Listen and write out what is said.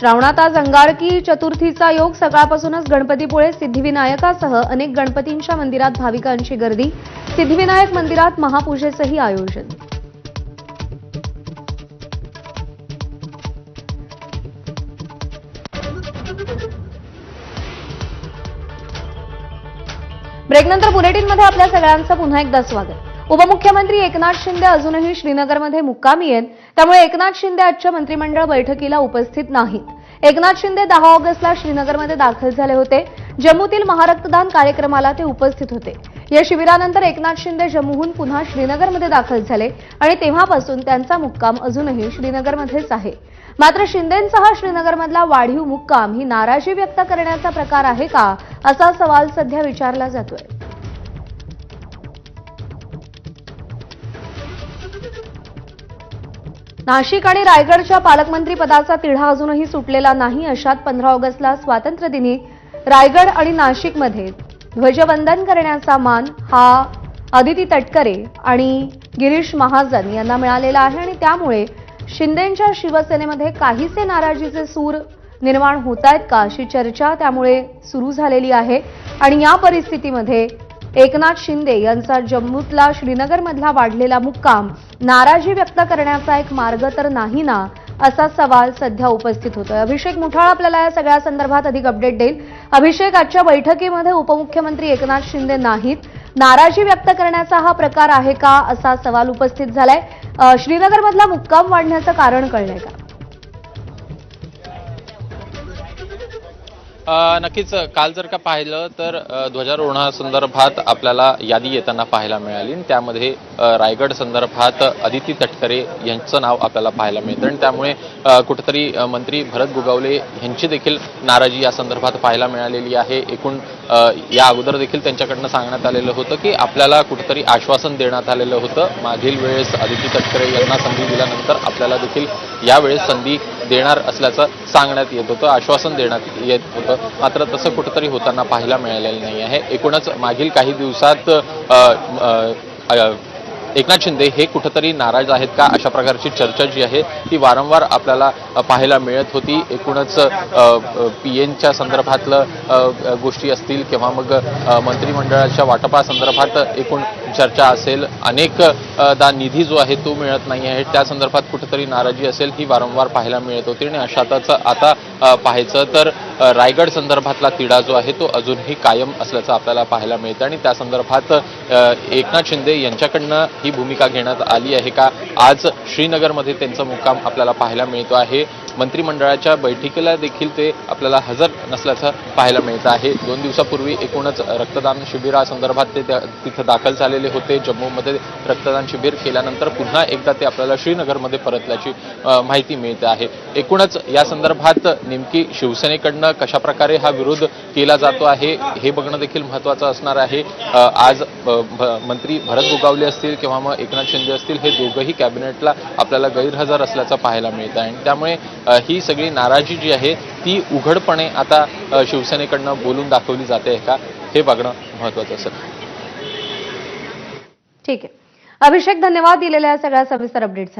श्रावणात आज अंगारकी चतुर्थीचा योग सकाळपासूनच गणपतीपुळे सिद्धिविनायकासह अनेक गणपतींच्या मंदिरात भाविकांची गर्दी. सिद्धिविनायक मंदिरात महापूजेचंही आयोजन. ब्रेकनंतर बुलेटिनमध्ये आपल्या सगळ्यांचं पुन्हा एकदा स्वागत. उपमुख्यमंत्री एकनाथ शिंदे अजूनही श्रीनगरमध्ये मुक्कामी आहेत. त्यामुळे एकनाथ शिंदे आजच्या मंत्रिमंडळ बैठकीला उपस्थित नाहीत. एकनाथ शिंदे दहा ऑगस्टला श्रीनगरमध्ये दाखल झाले होते. जम्मूतील महारक्तदान कार्यक्रमाला ते उपस्थित होते. या शिबिरानंतर एकनाथ शिंदे जम्मूहून पुन्हा श्रीनगरमध्ये दाखल झाले आणि तेव्हापासून त्यांचा मुक्काम अजूनही श्रीनगरमध्येच आहे. मात्र शिंदेंचा हा श्रीनगरमधला वाढीव मुक्काम ही नाराजी व्यक्त करण्याचा प्रकार आहे का असा सवाल सध्या विचारला जातोय. नाशिक आणि रायगडच्या पालकमंत्री पदाचा तिढा अजूनही सुटलेला नाही अशात पंधरा ऑगस्टला स्वातंत्र्यदिनी रायगड आणि नाशिकमध्ये ध्वजवंदन करण्याचा मान हा अदिती तटकरे आणि गिरीश महाजन यांना मिळालेला आहे आणि त्यामुळे शिंदेंच्या शिवसेनेमध्ये काहीसे नाराजीचे सूर निर्माण होत आहेत का अशी चर्चा त्यामुळे सुरू झालेली आहे. आणि या परिस्थितीमध्ये एकनाथ शिंदे यांचा जम्मूतला श्रीनगरमधला वाढलेला मुक्काम नाराजी व्यक्त करण्याचा एक मार्ग तर नाही ना असा सवाल सध्या उपस्थित होतोय. अभिषेक मुठाळ आपल्याला या सगळ्या संदर्भात अधिक अपडेट देईल. अभिषेक आजच्या बैठकीमध्ये उपमुख्यमंत्री एकनाथ शिंदे नाहीत. नाराजी व्यक्त करण्याचा हा प्रकार आहे का असा सवाल उपस्थित झालाय. श्रीनगरमधला मुक्काम वाढण्याचं कारण कळलंय का? नक्कीच काल जर का पाहिलं तर ध्वजारोहणासंदर्भात आपल्याला यादी येताना पाहायला मिळाली. आणि त्यामध्ये रायगड संदर्भात अदिती तटकरे यांचं नाव आपल्याला पाहायला मिळतं. आणि त्यामुळे कुठंतरी कुठेतरी मंत्री भरत गुगावले यांची देखील नाराजी या संदर्भात पाहायला मिळालेली आहे. एकूण या अगोदर देखील त्यांच्याकडनं सांगण्यात आलेलं होतं की आपल्याला कुठेतरी आश्वासन देण्यात आलेलं होतं. मागील वेळेस अदिती तटकरे यांना संधी दिल्यानंतर आपल्याला देखील यावेळेस संधी देणार असल्याचं सांगण्यात येत होतं आश्वासन देण्यात येत होतं. मात्र तसं कुठंतरी होताना पाहायला मिळालेलं नाही आहे. एकूणच मागील काही दिवसात एकनाथ शिंदे हे कुठंतरी नाराज आहेत का अशा प्रकारची चर्चा जी आहे ती वारंवार आपल्याला पाहायला मिळत होती. एकूणच पी एनच्या संदर्भातलं गोष्टी असतील किंवा मग मंत्रिमंडळाच्या वाटपासंदर्भात एकूण चर्चा असेल. अनेक दा निधी जो आहे तो मिळत नाही आहे. त्या संदर्भात कुठंतरी नाराजी असेल ही वारंवार पाहायला मिळत. होती आणि अशातच आता पाहायचं तर रायगड संदर्भातला तिढा जो आहे तो अजूनही कायम असल्याचं आपल्याला पाहायला मिळतं. आणि त्या संदर्भात एकनाथ शिंदे यांच्याकडनं ही भूमिका घेण्यात आली आहे का? आज श्रीनगरमध्ये त्यांचा मुक्काम आपल्याला पाहायला मिळतो आहे. मंत्रिमंडळाच्या बैठकीला देखील ते आपल्याला हजर नसल्याचं पाहायला मिळतं आहे. दोन दिवसापूर्वी एकूणच रक्तदान शिबिरासंदर्भात ते त्या- तिथं दाखल झालेले होते. जम्मूमध्ये रक्तदान शिबिर केल्यानंतर पुन्हा एकदा ते आपल्याला श्रीनगरमध्ये परतल्याची माहिती मिळते आहे. एकूणच या संदर्भात नेमकी शिवसेनेकडनं कशाप्रकारे हा विरोध केला जातो आहे हे बघणं देखील महत्त्वाचं असणार आहे. आज भ- मंत्री भरत गोगावले असतील किंवा मग एकनाथ शिंदे असतील हे दोघंही कॅबिनेटला आपल्याला गैरहजर असल्याचं पाहायला मिळतं आहे. आणि त्यामुळे ही सगळी नाराजी जी आहे ती उघडपणे आता शिवसेनेकडनं बोलून दाखवली जाते का? हे बघणं महत्त्वाचं असेल. ठीक आहे. अभिषेक धन्यवाद दिलेल्या सगळ्या सविस्तर अपडेटसाठी